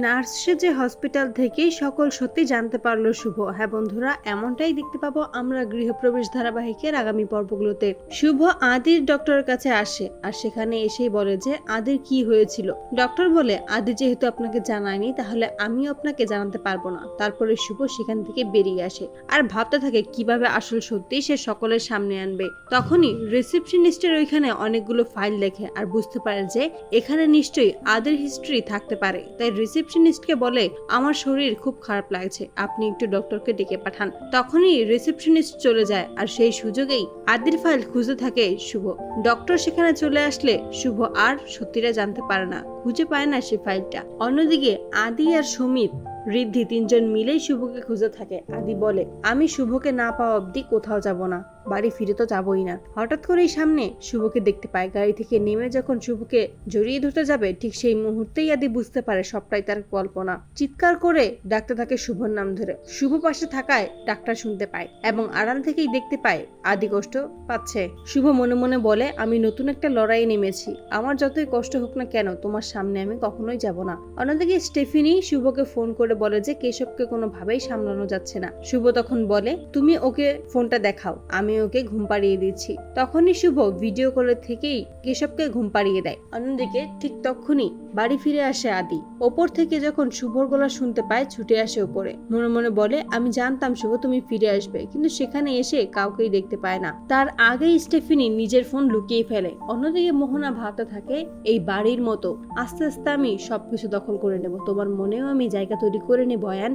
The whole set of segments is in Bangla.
নার্স সেজে হসপিটাল থেকেই সকল সত্যি জানতে পারল শুভ। হ্যাঁ বন্ধুরা, এমনটাই দেখতে পাবো আমরা গৃহপ্রবেশ ধারাবাহিকের আগামী পর্বগুলোতে। শুভ আদির ডক্টরের কাছে আসে আর সেখানে এসেই বলে যে, আদির কি হয়েছিল? ডক্টর বলে, আদি যেহেতু আপনাকে জানায়নি, তাহলে আমিও আপনাকে জানাতে পারব না। তারপরে শুভ সেখান থেকে বেরিয়ে আসে আর ভাবতে থাকে, কীভাবে আসল সত্যি সে সকলের সামনে আনবে? তখনই রিসেপশনিস্টের ওইখানে অনেকগুলো ফাইল দেখে আর বুঝতে পারে যে, এখানে নিশ্চয়ই আদির হিস্ট্রি থাকতে পারে। তাই রিসেপশনিস্টকে বলে, আমার শরীর খুব খারাপ লাগছে, আপনি একটু ডক্টরকে ডেকে পাঠান। তখনই রিসেপশনিস্ট চলে যায় আর সেই সুযোগেই আদির ফাইল খুঁজে থাকে শুভ। ডক্টর সেখানে চলে আসলে শুভ আর সত্যিটা জানতে পারে না, খুঁজে পায় না সে ফাইলটা। অন্যদিকে আদি আর সুমিত, ঋদ্ধি তিনজন মিলেই শুভকে খুঁজে থাকে। আদি বলে, আমি শুভকে না পাওয়া অবধি কোথাও যাব না। বাড়ি ফিরে তো যাবই না। হঠাৎ করেই সামনে শুভকে দেখতে পায়। গাড়ি থেকে নেমে যখন শুভকে জড়িয়ে ধরতে যাবে, ঠিক সেই মুহূর্তেই আদি বুঝতে পারে সবটাই তার কল্পনা। চিৎকার করে ডাকতে থাকে শুভর নাম ধরে। শুভ পাশে থাকায় ডাক্তার শুনতে পায় এবং আড়াল থেকেই দেখতে পায় আদি কষ্ট পাচ্ছে। শুভ মনে মনে বলে, আমি নতুন একটা লড়াইয়ে নেমেছি। আমার যতই কষ্ট হোক না কেন, তোমার সামনে আমি কখনোই যাব না। অন্যদিকে স্টেফিনি শুভকে ফোন করে বলে যে, কেশবকে কোনোভাবেই সামলানো যাচ্ছে না। শুভ তখন বলে, তুমি ওকে ফোনটা দেখাও। আমি ওকে ঘুম পাড়িয়ে দিচ্ছি। তখনই শুভ ভিডিও কলের থেকেই কেশবকে ঘুম পাড়িয়ে দেয়। অন্যদিকে ঠিক তখনই বাড়ি ফিরে আসে আদি। ওপর থেকে যখন শুভর গলা শুনতে পায়, ছুটে আসে ওপরে। মনে মনে বলে, আমি জানতাম শুভ তুমি ফিরে আসবে, কিন্তু সেখানে এসে কাউকেই দেখতে পায় না। তার আগেই স্টেফিনি নিজের ফোন লুকিয়ে ফেলে। অন্যদিকে মোহনা ভাবতে থাকে, এই বাড়ির মতো। আস্তে আস্তে আমি সবকিছু দখল করে নেব। তোমার মনেও আমি জায়গা তৈরি করে নেব বয়ান।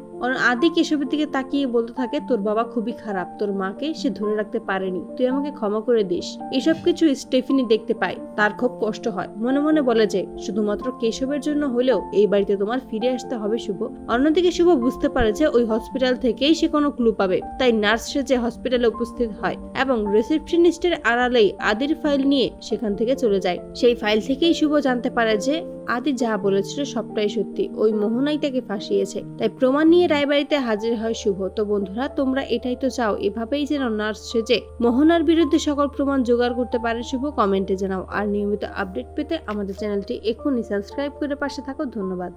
আদি কেশবের দিকে তাকিয়ে বলতে থাকে, তোর বাবা খুবই খারাপ। তোর মাকে সে ধরে রাখতে পারেনি। তুই আমাকে ক্ষমা করে দিস। এসব কিছু স্টেফিনি দেখতে পায়। তার খুব কষ্ট হয়। মনে মনে বলে যে, শুধুমাত্র কেশবের জন্য হলেও এই বাড়িতে তোমার ফিরে আসতে হবে, শুভ। অন্যদিকে শুভ বুঝতে পারে যে, ওই হসপিটাল থেকেই সে কোনো ক্লু পাবে। তাই নার্স সেজে হসপিটালে উপস্থিত হয় এবং রিসেপশনিস্টের আড়ালেই আদির ফাইল নিয়ে সেখান থেকে চলে যায়। সেই ফাইল থেকেই শুভ জানতে পারে যে আদি যা বলেছিল সবটাই সত্যি। ওই মোহনাই তাকে ফাঁসিয়েছে। তাই প্রমাণ নিয়ে রায়বাড়িতে হাজির হয় শুভ। তো বন্ধুরা, তোমরা এটাই তো চাও, এভাবেই যেন নার্স সেজে মোহনার বিরুদ্ধে সকল প্রমাণ জোগাড় করতে পারে শুভ, কমেন্টে জানাও। আর নিয়মিত আপডেট পেতে আমাদের চ্যানেলটি এখনই সাবস্ক্রাইব করে পাশে থাকো। ধন্যবাদ।